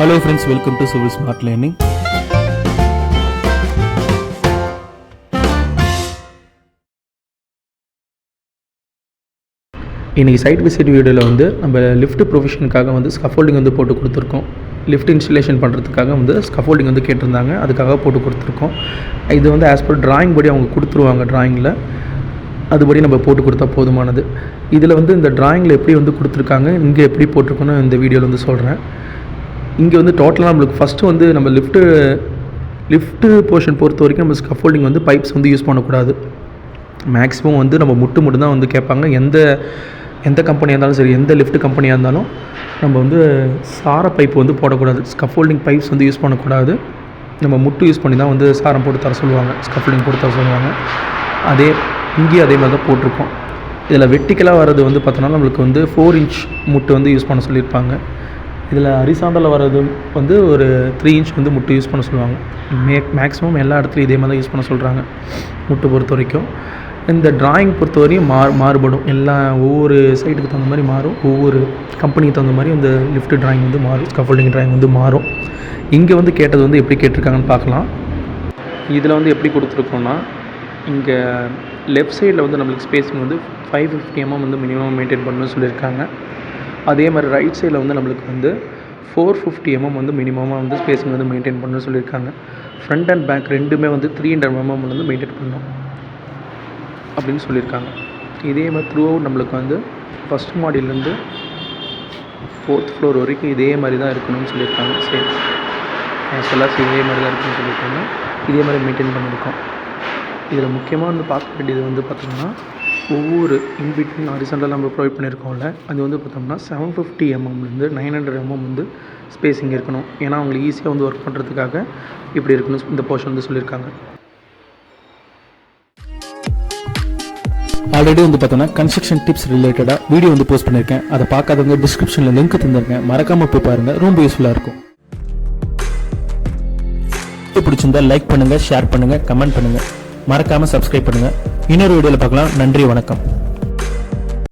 Hello friends welcome to civil smart learning இன்றைக்கி site visit வீடியோவில் வந்து நம்ம லிஃப்ட் ப்ரொஃபஷனுக்காக வந்து ஸ்கஃபோல்டிங் வந்து போட்டு கொடுத்துருக்கோம். லிஃப்ட் இன்ஸ்டலேஷன் பண்ணுறதுக்காக வந்து ஸ்கஃபோல்டிங் வந்து கேட்டிருந்தாங்க. அதுக்காக போட்டு கொடுத்துருக்கோம். இது வந்து ஆஸ் பர் டிராயிங் படி அவங்க கொடுத்துருவாங்க டிராயிங்கில் அதுபடி நம்ம போட்டு கொடுத்தா போதுமானது. இதில் வந்து இந்த டிராயிங்கில் எப்படி வந்து கொடுத்துருக்காங்க இங்கே எப்படி போட்டிருக்கோன்னு இந்த வீடியோவில் வந்து சொல்கிறேன் இங்கே வந்து டோட்டலாக நம்மளுக்கு ஃபஸ்ட்டு வந்து நம்ம லிஃப்ட்டு லிஃப்ட்டு போர்ஷன் பொறுத்த வரைக்கும் நம்ம ஸ்கஃபோல்டிங் வந்து பைப்ஸ் வந்து யூஸ் பண்ணக்கூடாது. மேக்ஸிமம் வந்து நம்ம முட்டு மட்டும் தான் வந்து கேட்பாங்க. எந்த எந்த கம்பெனியாக இருந்தாலும் சரி எந்த லிஃப்ட் கம்பெனியாக இருந்தாலும் நம்ம வந்து சார பைப் வந்து போடக்கூடாது. ஸ்கஃபோல்டிங் பைப்ஸ் வந்து யூஸ் பண்ணக்கூடாது. நம்ம முட்டு யூஸ் பண்ணி தான் வந்து சாரம் போட்டு தர சொல்லுவாங்க. ஸ்கஃபோல்டிங் போட்டு தர சொல்லுவாங்க. அதே இங்கேயும் அதே மாதிரி தான் போட்டிருக்கோம். இதில் வெட்டிக்கலாக வர்றது வந்து பார்த்தோன்னா நம்மளுக்கு வந்து ஃபோர் இன்ச் முட்டு வந்து யூஸ் பண்ண சொல்லியிருப்பாங்க. இதில் ஹரிசாண்டலில் வர்றது வந்து ஒரு த்ரீ இன்ச் வந்து முட்டு யூஸ் பண்ண சொல்லுவாங்க. மே மேக்ஸிமம் எல்லா இடத்துலையும் இதே மாதிரி தான் யூஸ் பண்ண சொல்கிறாங்க முட்டு பொறுத்த வரைக்கும். இந்த டிராயிங் பொறுத்த வரையும் மா மாறுபடும். எல்லா ஒவ்வொரு சைட்டுக்கு தகுந்த மாதிரி மாறும். ஒவ்வொரு கம்பெனிக்கு தகுந்த மாதிரி இந்த லிஃப்ட் டிராயிங் வந்து மாறும். ஸ்கஃபோல்டிங் டிராயிங் வந்து மாறும். இங்கே வந்து கேட்டது வந்து எப்படி கேட்டிருக்காங்கன்னு பார்க்கலாம். இதில் வந்து எப்படி கொடுத்துருக்கோன்னா இங்கே லெஃப்ட் சைடில் வந்து நம்மளுக்கு ஸ்பேஸிங் வந்து ஃபைவ் ஃபிஃப்டி எம்எம் வந்து மினிமம் மெயின்டைன் பண்ணணும்னு சொல்லியிருக்காங்க. அதே மாதிரி ரைட் சைடில் வந்து நம்மளுக்கு வந்து ஃபோர் ஃபிஃப்டி எம்எம் வந்து மினிமமாக வந்து ஸ்பேஸிங் வந்து மெயின்டைன் பண்ணணும்னு சொல்லியிருக்காங்க. ஃப்ரண்ட் அண்ட் பேக் ரெண்டுமே வந்து த்ரீ ஹண்ட்ரட் எம்எம் வந்து மெயின்டைன் பண்ணணும் அப்படின்னு சொல்லியிருக்காங்க. இதே மாதிரி த்ரூ அவுட் நம்மளுக்கு வந்து ஃபஸ்ட் மாடியிலேருந்து ஃபோர்த் ஃப்ளோர் வரைக்கும் இதே மாதிரி தான் இருக்கணும்னு சொல்லியிருக்காங்க. சரி ஆக்சுவலாக இதே மாதிரி தான் இருக்குன்னு சொல்லியிருக்காங்க. இதே மாதிரி மெயின்டைன் பண்ணியிருக்கோம். இதில் முக்கியமாக வந்து பார்க்க வேண்டியது வந்து பார்த்தோம்னா ஒவ்வொரு இன்பிட்வீன் ஹாரிசன்டல் நம்ம ப்ரொவைட் பண்ணியிருக்கோம்ல அது வந்து பார்த்தோம்னா செவன் ஃபிஃப்டி எம்எம்லேருந்து நைன் ஹண்ட்ரட் எம்எம் வந்து ஸ்பேஸிங் இருக்கணும். ஏன்னா அவங்களுக்கு ஈஸியாக வந்து ஒர்க் பண்ணுறதுக்காக இப்படி இருக்கணும் இந்த போர்ஷன் வந்து சொல்லியிருக்காங்க. ஆல்ரெடி வந்து பார்த்தோன்னா கன்ஸ்ட்ரக்ஷன் டிப்ஸ் ரிலேட்டடாக வீடியோ வந்து போஸ்ட் பண்ணியிருக்கேன். அதை பார்க்காதவங்க டிஸ்கிரிப்ஷனில் லிங்க் தந்திருக்கேன். மறக்காமல் போய் பாருங்கள் ரொம்ப யூஸ்ஃபுல்லாக இருக்கும். பிடிச்சிருந்தா லைக் பண்ணுங்கள் ஷேர் பண்ணுங்கள் கமெண்ட் பண்ணுங்கள் மறக்காமல் சப்ஸ்கிரைப் பண்ணுங்கள் இன்னொரு வீடியோவில் பார்க்கலாம். நன்றி வணக்கம்.